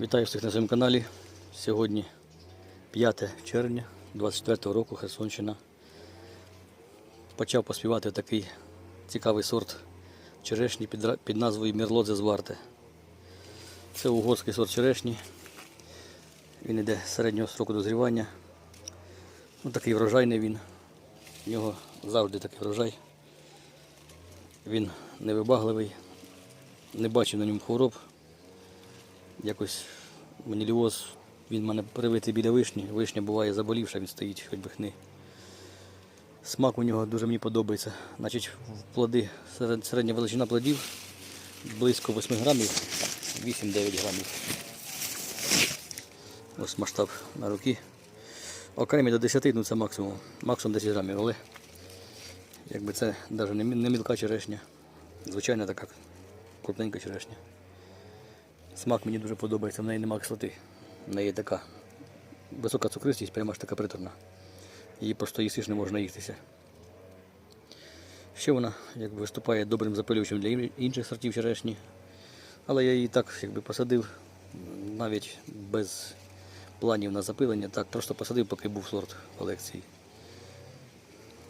Вітаю всіх на своєму каналі. Сьогодні 5 червня 24 року Херсонщина. Почав поспівати такий цікавий сорт черешні під, назвою Мірлодзе Зварте. Це угорський сорт черешні. Він йде середнього строку дозрівання. Ну, такий врожайний він. У нього завжди такий врожай. Він невибагливий, не бачив на ньому хвороб. Якось маніліоз, він мене привитий біля вишні. Вишня буває заболівша, він стоїть, хоч би хни. Смак у нього дуже мені подобається. Значить, плоди, середня величина плодів близько 8 грамів, 8-9 грамів. Ось масштаб на руки. Окремі до 10, ну це максимум. Максимум 10 грамів, але якби це навіть не мілка черешня. Звичайна така крупненька черешня. Смак мені дуже подобається, в неї нема кислоти. В неї така висока цукристість, прямо аж така приторна. Її просто їсиш не можна їстися. Ще вона якби, виступає добрим запилювачем для інших сортів черешні. Але я її так якби, посадив навіть без планів на запилення, так просто посадив, поки був сорт колекції.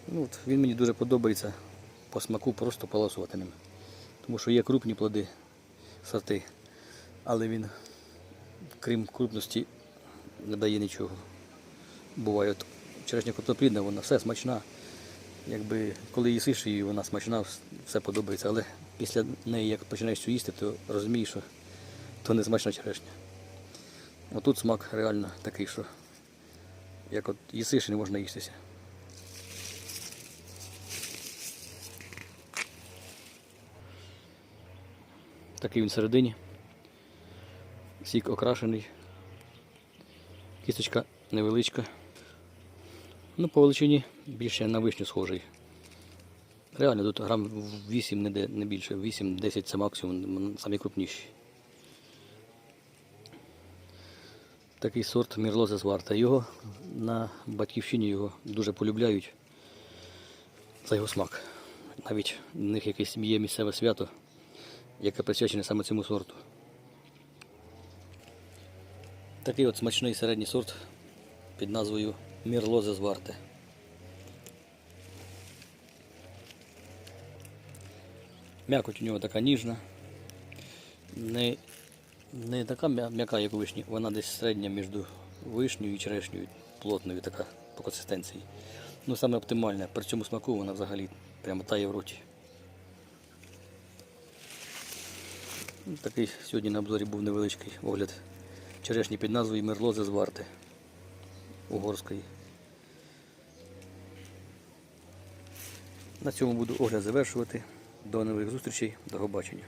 Ну, от, він мені дуже подобається по смаку просто полосувати ним. Тому що є крупні плоди, сорти, але він, крім крупності, не дає нічого. Буває, черешня картоплідна, вона все смачна. Якби коли їсиш її, вона смачна, все подобається. Але після неї, як починаєш цю їсти, то розумієш, що то не смачна черешня. Отут смак реально такий, що як от їсиш не можна їстися. Такий він всередині. Сік окрашений. Кісточка невеличка. Ну, по величині більше на вишню схожий. Реально тут грам 8 не, не більше, 8-10 це максимум, самі крупніші. Такий сорт Мірлозе Зварта. Його на батьківщині його дуже полюбляють за його смак. Навіть в них якесь є місцеве свято, яке присвячене саме цьому сорту. Такий от смачний середній сорт під назвою Мірлозе Зварте. М'якоть у нього така ніжна, не, не така м'яка, як у вишні, вона десь середня між вишнею і черешнею, плотною така по консистенції. Ну саме оптимальна, при цьому смаку вона взагалі прямо тає в роті. Ну, Такий сьогодні на обзорі був невеличкий огляд черешні під назвою мерлози з варти угорської. На цьому буду огляд завершувати. До нових зустрічей, до побачення.